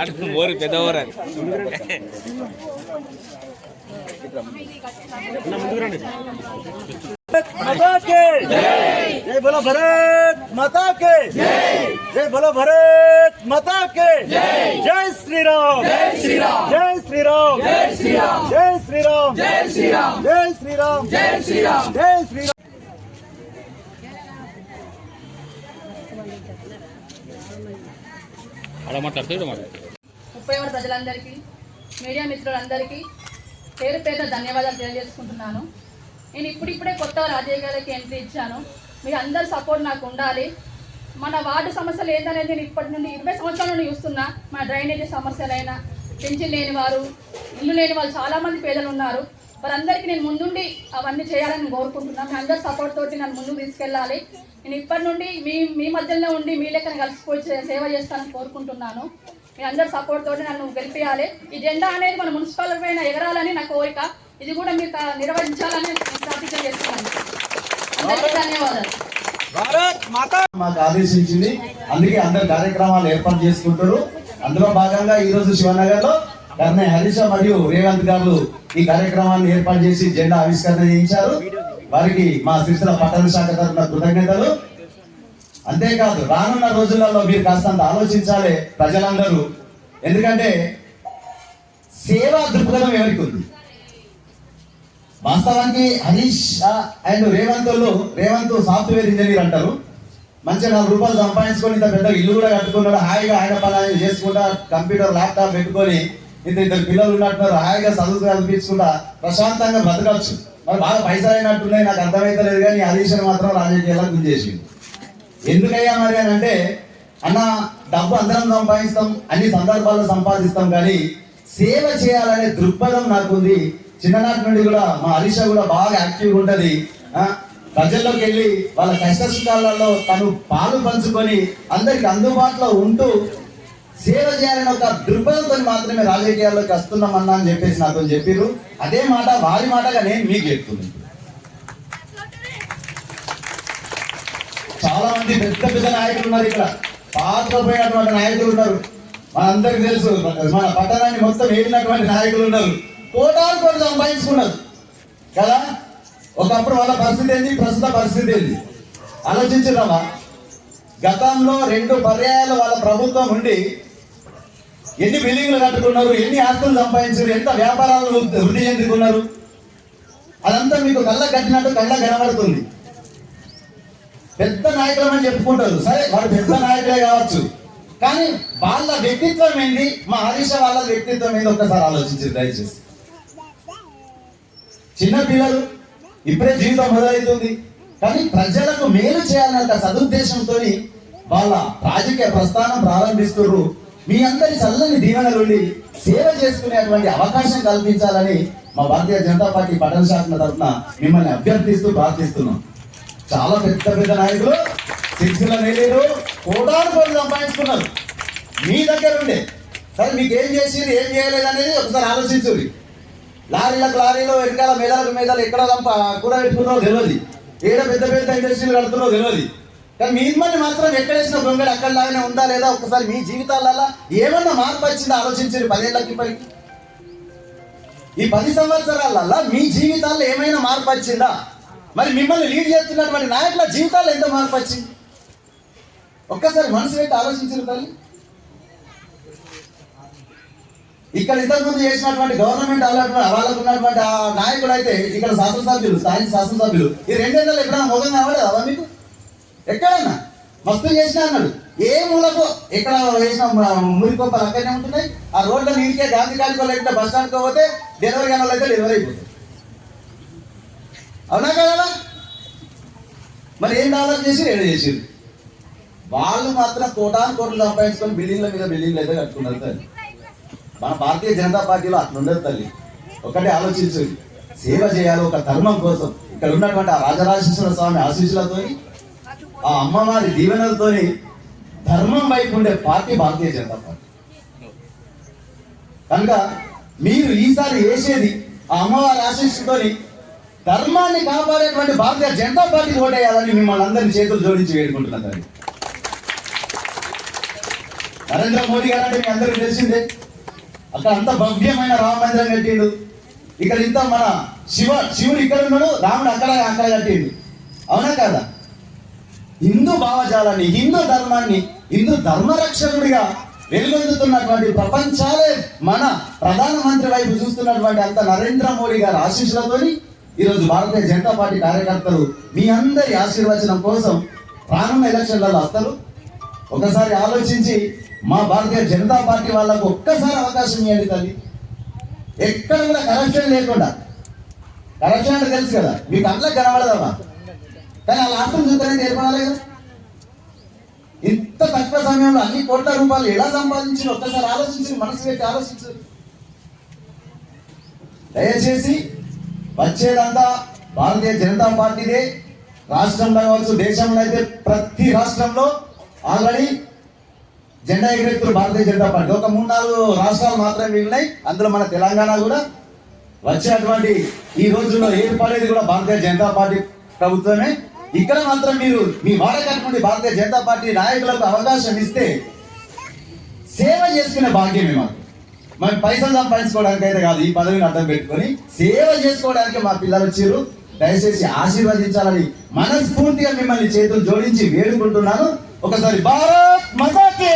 అటు ఊరు పెద్ద ఊరు అది माता के जय बोलो भारत माता के जय बोलो भारत माता के जय श्री राम जय श्री राम जय श्री राम जय श्री राम जय श्री राम जय श्री राम जय श्री राम जय श्री राम అలా మాట్లాడుతూ ముప్పై ఒకటి ప్రజలందరికీ మీడియా మిత్రులందరికీ పేరు పేరు ధన్యవాదాలు తెలియజేసుకుంటున్నాను. నేను ఇప్పుడిప్పుడే కొత్త రాజకీయాలకి ఎంట్రీ ఇచ్చాను. మీ అందరి సపోర్ట్ నాకు ఉండాలి. మన వార్డు సమస్యలు ఏందనేది నేను ఇప్పటి నుండి ఇరవై సంవత్సరాల నుండి చూస్తున్నా. మన డ్రైనేజీ సమస్యలైనా పెన్షన్ లేని వారు ఇల్లు లేని వాళ్ళు చాలామంది పేదలు ఉన్నారు. వారందరికీ నేను ముందుండి అవన్నీ చేయాలని కోరుకుంటున్నాను. మీ అందరి సపోర్ట్ తోటి నన్ను ముందుకు తీసుకెళ్ళాలి. నేను ఇప్పటి నుండి మీ మీ మధ్యలో ఉండి మీ లెక్కన కలిసిపోయి సేవ చేస్తానని కోరుకుంటున్నాను. మీ అందరి సపోర్ట్ తోటి నన్ను గెలిపించాలి ఈ జెండా అనేది మన మున్సిపల్ పైన ఎగరాలని నా కోరిక. ఇది కూడా మీరు నిర్వహించాలని ప్రతిజ్ఞ చేస్తున్నాను. అందరికీ ధన్యవాదాలు. మాకు ఆదేశించింది. అందుకే అందరు కార్యక్రమాలు ఏర్పాటు చేసుకుంటారు అందులో భాగంగా ఈ రోజు కర్ణయ్య హరీష మరియు రేవంత్ గారు ఈ కార్యక్రమాన్ని ఏర్పాటు చేసి జెండా ఆవిష్కరణ చేయించారు. వారికి మా శిశుల పట్టణ శాఖ తరఫున కృతజ్ఞతలు. అంతేకాదు రానున్న రోజులలో మీరు కాస్తంత ఆలోచించాలి ప్రజలందరూ. ఎందుకంటే సేవా దృక్పథం ఎవరికి ఉంది? వాస్తవానికి Harish and Revanth Revanth software engineer అంటారు. మంచిగా నాలుగు రూపాయలు సంపాదించుకొని ఇంత పెద్ద ఇల్లు కూడా కట్టుకున్నాడు. హాయిగా ఆయన పని చేసుకుంటా కంప్యూటర్ ల్యాప్టాప్ పెట్టుకొని ఇంత ఇద్దరు పిల్లలు ఉన్నట్టున్నారు హాయిగా చదువు కల్పించుకుంటా ప్రశాంతంగా బ్రతకచ్చు. మరి బాగా పైసలు అయినట్టున్నాయి నాకు అర్థమైతలేదు కానీ హరీష్ మాత్రం రాజకీయాలకు గుంజేసి ఎందుకయ్యా మరి అని అంటే అన్న డబ్బు అందరం సంపాదిస్తాం అన్ని సందర్భాల్లో సంపాదిస్తాం కానీ సేవ చేయాలనే దృక్పథం నాకుంది. చిన్ననాటి నుండి కూడా మా అలీష కూడా బాగా యాక్టివ్గా ఉంటుంది. ప్రజల్లోకి వెళ్ళి వాళ్ళ కష్ట సుఖాలలో తను పాలు పంచుకొని అందరికి అందుబాటులో ఉంటూ సేవ చేయాలని ఒక దృక్పథంతో మాత్రమే రాజకీయాల్లోకి వస్తున్నామన్నా అని చెప్పేసి నాతో చెప్పిర్రు. అదే మాట వారి మాటగా నేను మీకు చెప్తున్నాను. చాలా మంది పెద్ద పెద్ద నాయకులు ఉన్నారు ఇక్కడ. పాత్రపోయినటువంటి నాయకులు ఉన్నారు. మనందరికి తెలుసు మన పట్టణాన్ని మొత్తం ఏలినటువంటి నాయకులు ఉన్నారు. కోటాలు కోటి సంపాదించుకున్నారు. కదా? ఒకప్పుడు వాళ్ళ పరిస్థితి ఏంది? ప్రస్తుత పరిస్థితి ఏంది? ఆలోచించుదామా గతంలో రెండు పర్యాయాలు వాళ్ళ ప్రభుత్వం ఉండి ఎన్ని బిల్డింగ్లు కట్టుకున్నారు ఎన్ని ఆస్తులు సంపాదించారు ఎంత వ్యాపారాలు వృద్ధి చెందుకున్నారు? అదంతా మీకు కళ్ళ కట్టినట్టు కళ్ళ కనబడుతుంది. పెద్ద నాయకులమని చెప్పుకుంటారు. సరే వాడు పెద్ద నాయకులే కావచ్చు. కానీ వాళ్ళ వ్యక్తిత్వం ఏంటి మా హరీష వాళ్ళ వ్యక్తిత్వం ఏంది? ఒక్కసారి ఆలోచించారు దయచేసి. చిన్న పిల్లలు ఇప్పుడే జీవితం మొదలవుతుంది. కానీ ప్రజలకు మేలు చేయాలన్న సదుద్దేశంతో వాళ్ళ రాజకీయ ప్రస్థానం ప్రారంభిస్తున్నారు మీ అందరి చల్లని దీవెనలుండి సేవ చేసుకునేటువంటి అవకాశం కల్పించాలని మా భారతీయ జనతా పార్టీ పట్టణ శాఖ తరఫున మిమ్మల్ని అభ్యర్థిస్తూ ప్రార్థిస్తున్నాం. చాలా పెద్ద పెద్ద నాయకులు సిరిసిల్ల నేలేరు కోటాను కోట్లు సంపాదించుకున్నారు. మీ దగ్గర ఉండే. సరే మీకు ఏం చేసిరు ఏం చేయలేదు అనేది ఒకసారి ఆలోచించుర్రి. లారీలకు లారీలో వెనకాల మేదలకు మేదలు ఎక్కడ సంప కూడా పెట్టుకున్నారో తెలియదు ఏడ పెద్ద పెద్ద ఇండస్ట్రీలు కడుతున్నారో తెలియదు కానీ మీ ఇమ్మని మాత్రం ఎక్కడేసిన గొంగడి అక్కడలాగానే ఉందా లేదా ఒకసారి మీ జీవితాలలో ఏమన్నా మార్పు వచ్చిందో ఆలోచించారు పదేళ్ళకి ఇప్పటికి? ఈ పది సంవత్సరాలలో మీ జీవితాల్లో ఏమైనా మార్పు వచ్చిందా? మరి మిమ్మల్ని లీడ్ చేస్తున్నటువంటి నాయకుల జీవితాల్లో ఎంత మార్పు వచ్చింది? ఒక్కసారి మనసు పెట్టి ఆలోచించారు తల్లి. ఇక్కడ ఇంతకుముందు చేసినటువంటి గవర్నమెంట్ వాళ్ళకు ఉన్నటువంటి ఆ నాయకుడు అయితే ఇక్కడ శాసనసభ్యులు స్థానిక శాసనసభ్యులు. ఈ రెండేళ్ళలో ఎప్పుడైనా మొగం కావాలి అవన్నీ ఎక్కడన్నా? మస్తు చేసిన అన్నాడు. ఏ మూలకు? ఎక్కడ వేసిన మురికొప్పలు అక్కడనే ఉంటున్నాయి. ఆ రోడ్ల నీటికే గాంధీ కాడికి లేకపోతే బస్ స్టాండ్కి పోతే డెలివరీ కానీ అయితే డెలివరీ అయిపోతుంది అవునా కదా? మరి ఏం డెవలప్ చేసి ఏడు చేసిరు వాళ్ళు మాత్రం కోటాను కోట్లు సంపాదించుకొని బిల్డింగ్ల మీద బిల్డింగ్లు అయితే కట్టుకున్నారు తల్లి. మన భారతీయ జనతా పార్టీలో అట్లుండదు తల్లి. ఒకటే ఆలోచించు. సేవ చేయాలి ఒక ధర్మం కోసం. ఇక్కడ ఉన్నటువంటి ఆ రాజరాజేశ్వర స్వామి ఆశీస్సులతో ఆ అమ్మవారి దీవెనలతోని ధర్మం వైపు ఉండే పార్టీ భారతీయ జనతా పార్టీ. కనుక మీరు ఈసారి వేసేది ఆ అమ్మవారి ఆశీస్సుతోని ధర్మాన్ని కాపాడేటువంటి భారతీయ జనతా పార్టీ ఓటేయాలని మిమ్మల్ని అందరినీ చేతులు జోడించి వేడుకుంటున్నాను తల్లి నరేంద్ర మోడీ గారు అంటే మీ అందరికీ తెలిసిందే. అక్కడ అంత భవ్యమైన రామ మందిరం కట్టిండు. ఇక్కడ ఇంత మన శివ శివుడు ఇక్కడ ఉన్నాడు రాముడు అక్కడ అక్కడ కట్టిండు. అవునా కదా? హిందూ భావజాలాన్ని హిందూ ధర్మాన్ని హిందూ ధర్మరక్షకుడిగా వెలుగొందుతున్నటువంటి ప్రపంచాలే మన ప్రధానమంత్రి వైపు చూస్తున్నటువంటి అంత నరేంద్ర మోడీ గారి ఆశీస్సులతోని ఈరోజు భారతీయ జనతా పార్టీ కార్యకర్తలు మీ అందరి ఆశీర్వచనం కోసం రానున్న ఎలక్షన్లలో వస్తారు. ఒకసారి ఆలోచించి మా భారతీయ జనతా పార్టీ వాళ్ళకు ఒక్కసారి అవకాశం ఇవ్వండి తల్లి. ఎక్కడ కూడా కరప్షన్ లేకుండా. కరప్షన్ అంటే తెలుసు కదా మీకు అంతా కనబడదమ్మా. కానీ వాళ్ళ లాభం చూద్దానికి నేర్పడాలి కదా. ఇంత తక్కువ సమయంలో అన్ని కోట్ల రూపాయలు ఎలా సంపాదించి ఒక్కసారి ఆలోచించి మనసు పెట్టి ఆలోచించు దయచేసి వచ్చేదంతా భారతీయ జనతా పార్టీదే. రాష్ట్రంలో కావచ్చు దేశంలో అయితే ప్రతి రాష్ట్రంలో ఆల్రెడీ జెండా ఎగరెత్తులు భారతీయ జనతా పార్టీ. ఒక మూడు నాలుగు రాష్ట్రాలు మాత్రమే మిగిలినాయి. అందులో మన తెలంగాణ కూడా వచ్చేటువంటి ఈ రోజుల్లో ఏర్పడేది కూడా భారతీయ జనతా పార్టీ ప్రభుత్వమే. ఇక్కడ మాత్రం మీరు మీ వాడకటువంటి భారతీయ జనతా పార్టీ నాయకులకు అవకాశం ఇస్తే సేవ చేసుకునే భాగ్యమే మాకు. మేము పైసలు సంపాదించుకోవడానికి అయితే కాదు ఈ పదవిని అర్థం పెట్టుకొని సేవ చేసుకోవడానికి మా పిల్లలు వచ్చారు. దయచేసి ఆశీర్వదించాలని మనస్ఫూర్తిగా మిమ్మల్ని చేతులు జోడించి వేడుకుంటున్నాను. ఒకసారి భారత్ మతాకి!